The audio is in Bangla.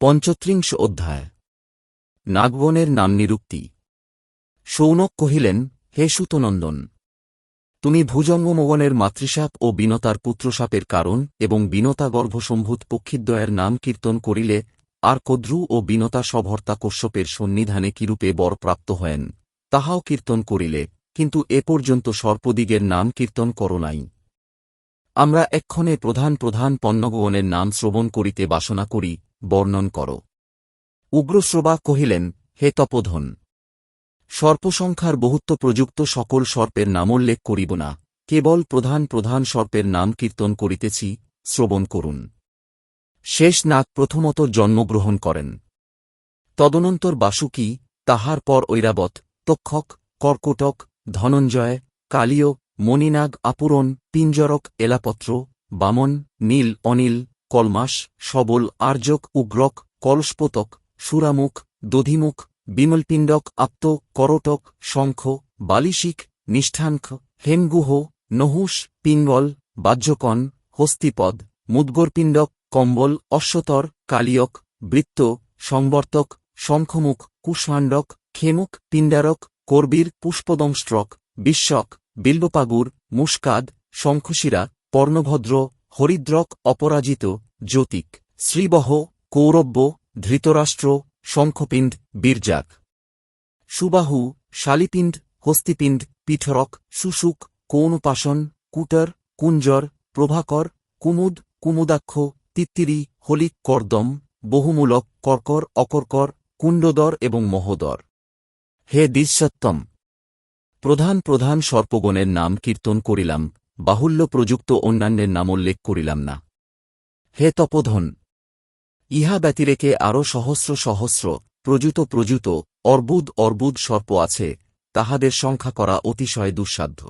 পঞ্চত্রিংশ অধ্যায়। নাগবনের নাম নিরুক্তি। সৌনক কহিলেন, হে সুতনন্দন, তুমি ভুজঙ্গমগনের মাতৃসাপ ও বিনতার পুত্রসাপের কারণ এবং বিনতা গর্ভসম্ভূত পক্ষিদ্বয়ের নাম কীর্তন করিলে আর কদ্রু ও বিনতা সভর্তা কশ্যপের সন্নিধানে কিরূপে বর প্রাপ্ত হয়েন, তাহাও কীর্তন করিলে, কিন্তু এ পর্যন্ত সর্পদিগের নাম কীর্তন কর নাই। আমরা এক্ষণে প্রধান প্রধান পণ্যগণের নাম শ্রবণ করিতে বাসনা করি বর্ণন কর। উগ্রশ্রবা কহিলেন, হে তপোধন! সর্পসংখ্যার বহুত্ব প্রযুক্ত সকল সর্পের নামোল্লেখ করিব না। কেবল প্রধান প্রধান সর্পের নাম কীর্তন করিতেছি, শ্রবণ করুন। শেষ নাগ প্রথমত জন্মগ্রহণ করেন। তদনন্তর বাসুকী তাহার পর ঐরাবত তক্ষক, কর্কটক, ধনঞ্জয়, কালীয়, মণিনাগ আপুরণ পিঞ্জরক, এলাপত্র, বামন, নীল, অনিল কলমাস, সবল, আর্যক, উগ্রক, কলস্পতক, সুরামুখ, দধিমুখ, বিমলপিণ্ডক, আপ্ত, করটক, শঙ্খ, বালিশিক, নিষ্ঠাঙ্ক, হেমগুহ, নহুষ পিঙ্গল বাহ্যকণ, হস্তিপদ, মুদ্গরপিণ্ডক, কম্বল, অশ্বতর, কালিয়ক, বৃত্ত, সংবর্তক, শঙ্খমুখ কুষ্মাণ্ডক খেমুক পিণ্ডারক, কর্বীর পুষ্পদংস্ট্রক বিশ্বক, বিল্বপাগুর মুস্কাদ শঙ্খশিরা, পর্ণভদ্র, হরিদ্রক, অপরাজিত জ্যোতিক, শ্রীবহ, কৌরব্য, ধৃতরাষ্ট্র, শঙ্খপিণ্ড, বীরজাক। সুবাহু, শালিপিণ্ড, হস্তিপিণ্ড, পিঠরক সুশুক কৌনপাশন কুটর, কুঞ্জর, প্রভাকর, কুমুদ, কুমুদাক্ষ, তিত্তিরি, হলিক, কর্দম, বহুমূলক, কর্কর, অকর্কর, কুণ্ডদর এবং মহোদর। হে দিশ্যত্তম! প্রধান প্রধান সর্পগণের নাম কীর্তন করিলাম, বাহুল্য প্রযুক্ত অন্যান্যের নামোল্লেখ করিলাম না। হে তপোধন! ইহা ব্যতিরেকে আরও সহস্র সহস্র, প্রযুত প্রযুত, অর্বুদ অর্বুদ সর্প আছে, তাহাদের সংখ্যা করা অতিশয় দুঃসাধ্য।